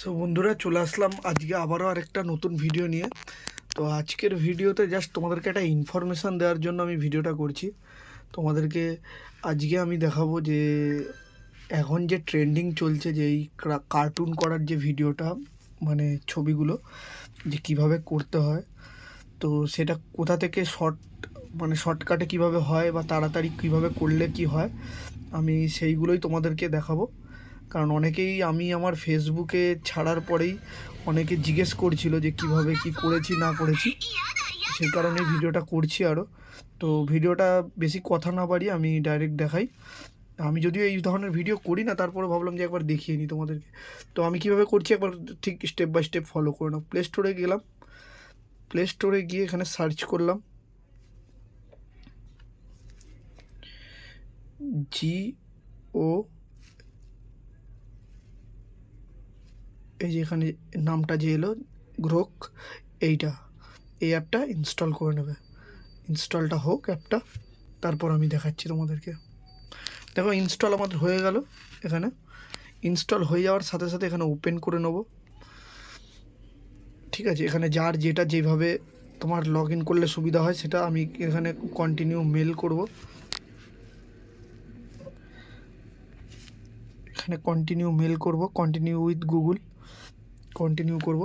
So বন্ধুরা, চলে আসলাম আজকে আবারও আরেকটা নতুন ভিডিও নিয়ে। তো আজকের ভিডিওতে জাস্ট তোমাদেরকে একটা ইনফরমেশান দেওয়ার জন্য আমি ভিডিওটা করছি। তোমাদেরকে আজকে আমি দেখাবো যে এখন যে ট্রেন্ডিং চলছে, যে এই কার্টুন করার যে ভিডিওটা মানে ছবিগুলো, যে কীভাবে করতে হয়, তো সেটা কোথা থেকে শর্ট মানে শর্টকাটে কীভাবে হয় বা তাড়াতাড়ি কীভাবে করলে কি হয়, আমি সেইগুলোই তোমাদেরকে দেখাবো। কারণ অনেকেই আমি আমার ফেসবুকে ছাড়ার পরেই অনেকে জিজ্ঞেস করছিল যে কীভাবে কি করেছি, না করেছি। সেই কারণে ভিডিওটা করছি আরও তো ভিডিওটা বেশি কথা না বাড়িয়ে আমি ডাইরেক্ট দেখাই। আমি যদিও এই ধরনের ভিডিও করি না তারপরে ভাবলাম যে একবার দেখিয়ে নিই তোমাদেরকে। তো আমি কীভাবে করছি একবার ঠিক স্টেপ বাই স্টেপ ফলো করে নাও। প্লে স্টোরে গেলাম। প্লে স্টোরে গিয়ে এখানে সার্চ করলাম। জি ও এই যে এখানে নামটা যে এলো গ্রোক এইটা। এই অ্যাপটা ইনস্টল করে নেবে। ইনস্টলটা হোক অ্যাপটা, তারপর আমি দেখাচ্ছি তোমাদেরকে। দেখো ইনস্টল আমাদের হয়ে গেল এখানে। ইনস্টল হয়ে যাওয়ার সাথে সাথে এখানে ওপেন করে নেব। ঠিক আছে, এখানে যার যেটা যেভাবে তোমার লগ ইন করলে সুবিধা হয়, সেটা আমি এখানে কন্টিনিউ মেল করব। এখানে কন্টিনিউ মেল করব কন্টিনিউ উইথ গুগল কন্টিনিউ করব।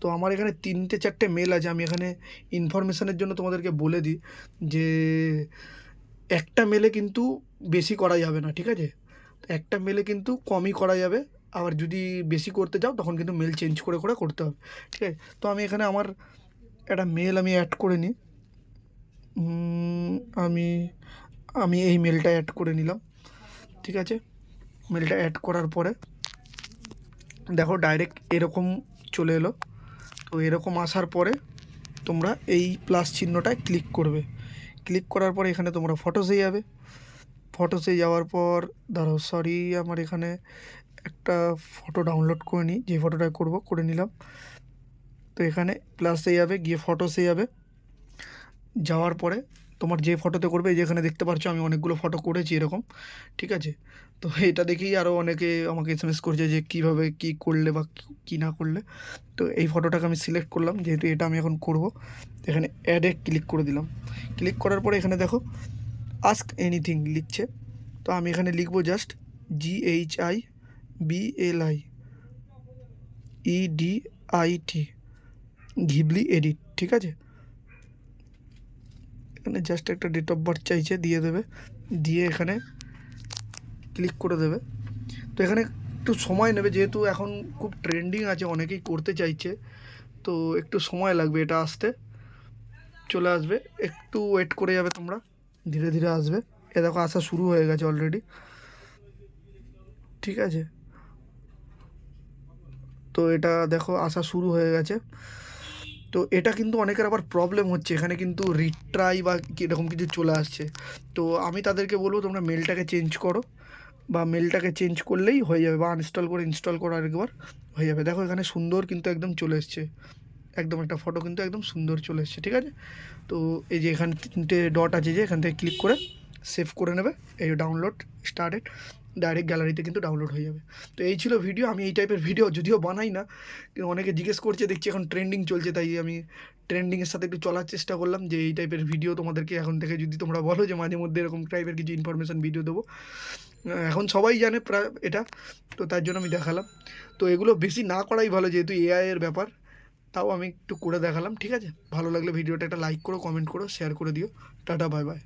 তো আমার এখানে তিনটে চারটে মেল আছে, আমি এখানে ইনফরমেশানের জন্য তোমাদেরকে বলে দিই যে, একটা মেলে কিন্তু বেশি করা যাবে না, ঠিক আছে? একটা মেলে কিন্তু কমই করা যাবে, আবার যদি বেশি করতে যাও তখন কিন্তু মেল চেঞ্জ করে করে করতে হবে, ঠিক আছে? তো আমি এখানে আমার একটা মেল আমি অ্যাড করে নিই। আমি আমি এই মেলটা অ্যাড করে নিলাম, ঠিক আছে? মেলটা অ্যাড করার পরে দেখো ডাইরেক্ট এরকম চলে এলো। তো এরকম আসার পরে তোমরা এই প্লাস চিহ্নটায় ক্লিক করবে। ক্লিক করার পরে এখানে তোমরা ফটোসে যাবে। ফটোসে যাওয়ার পর, দাঁড়াও সরি আমার এখানে একটা ফটো ডাউনলোড করে নিই। যে ফটোটা করব, করে নিলাম। তো এখানে প্লাসে যাবে, গিয়ে ফটোসে যাবে। যাওয়ার পরে তোমার যে ফটোতে করবে যেখানে দেখতে পাচ্ছ আমি অনেকগুলো ফটো করেছি এরকম, ঠিক আছে? তো এটা দেখেই আরও অনেকে আমাকে এস এম এস করছে যে কীভাবে কী করলে বা কী না করলে। তো এই ফটোটাকে আমি সিলেক্ট করলাম, যেহেতু এটা আমি এখন করব, এখানে অ্যাডে ক্লিক করে দিলাম। ক্লিক করার পরে এখানে দেখো আস্ক এনিথিং লিখছে। তো আমি এখানে লিখব just G H I B L I E D I T Ghibli edit ঠিক আছে? এখানে জাস্ট একটা ডেট অফ বার্থ চাইছে, দিয়ে দেবে। দিয়ে এখানে ক্লিক করে দেবে। তো এখানে একটু সময় নেবে, যেহেতু এখন খুব ট্রেন্ডিং আছে, অনেকেই করতে চাইছে। তো একটু সময় লাগবে এটা আসতে। চলে আসবে, একটু ওয়েট করে যাবে তোমরা, ধীরে ধীরে আসবে। এ দেখো, আসা শুরু হয়ে গেছে অলরেডি ঠিক আছে? তো এটা দেখো, আসা শুরু হয়ে গেছে। তো এটা কিন্তু অনেকের আবার প্রবলেম হচ্ছে। এখানে কিন্তু রিট্রাই বা এরকম কিছু চলে আসছে। তো আমি তাদেরকে বলব, তোমরা মেলটাকে চেঞ্জ করো বা মেলটাকে চেঞ্জ করলেই হয়ে যাবে বা আনইনস্টল করে ইনস্টল করো আরেকবার, হয়ে যাবে। দেখো এখানে সুন্দর কিন্তু একদম চলে এসছে। একদম একটা ফটো কিন্তু একদম সুন্দর চলে এসছে, ঠিক আছে? তো এই যে এখানে তিনটে ডট আছে যে, এখান থেকে ক্লিক করে সেভ করে নেবে। এই ডাউনলোড স্টার্টেড ডাইরেক্ট গ্যালারিতে কিন্তু ডাউনলোড হয়ে যাবে। তো এই ছিল ভিডিও আমি এই টাইপের ভিডিও যদিও বানাই না, কিন্তু অনেকে জিজ্ঞেস করছে, দেখছি এখন ট্রেন্ডিং চলছে, তাই আমি ট্রেন্ডিংয়ের সাথে একটু চলার চেষ্টা করলাম যে এই টাইপের ভিডিও তোমাদেরকে এখন থেকে যদি তোমরা বলো যে মাঝে মধ্যে এরকম টাইপের কিছু ইনফরমেশান ভিডিও দেবো। এখন সবাই জানে প্রায় এটা, তো তার জন্য আমি দেখালাম। তো এগুলো বেশি না করাই ভালো, যেহেতু এআই এর ব্যাপার, তাও আমি একটু করে দেখালাম, ঠিক আছে? ভালো লাগলে ভিডিওটা একটা লাইক করো কমেন্ট করো শেয়ার করে দিও। Tata bye bye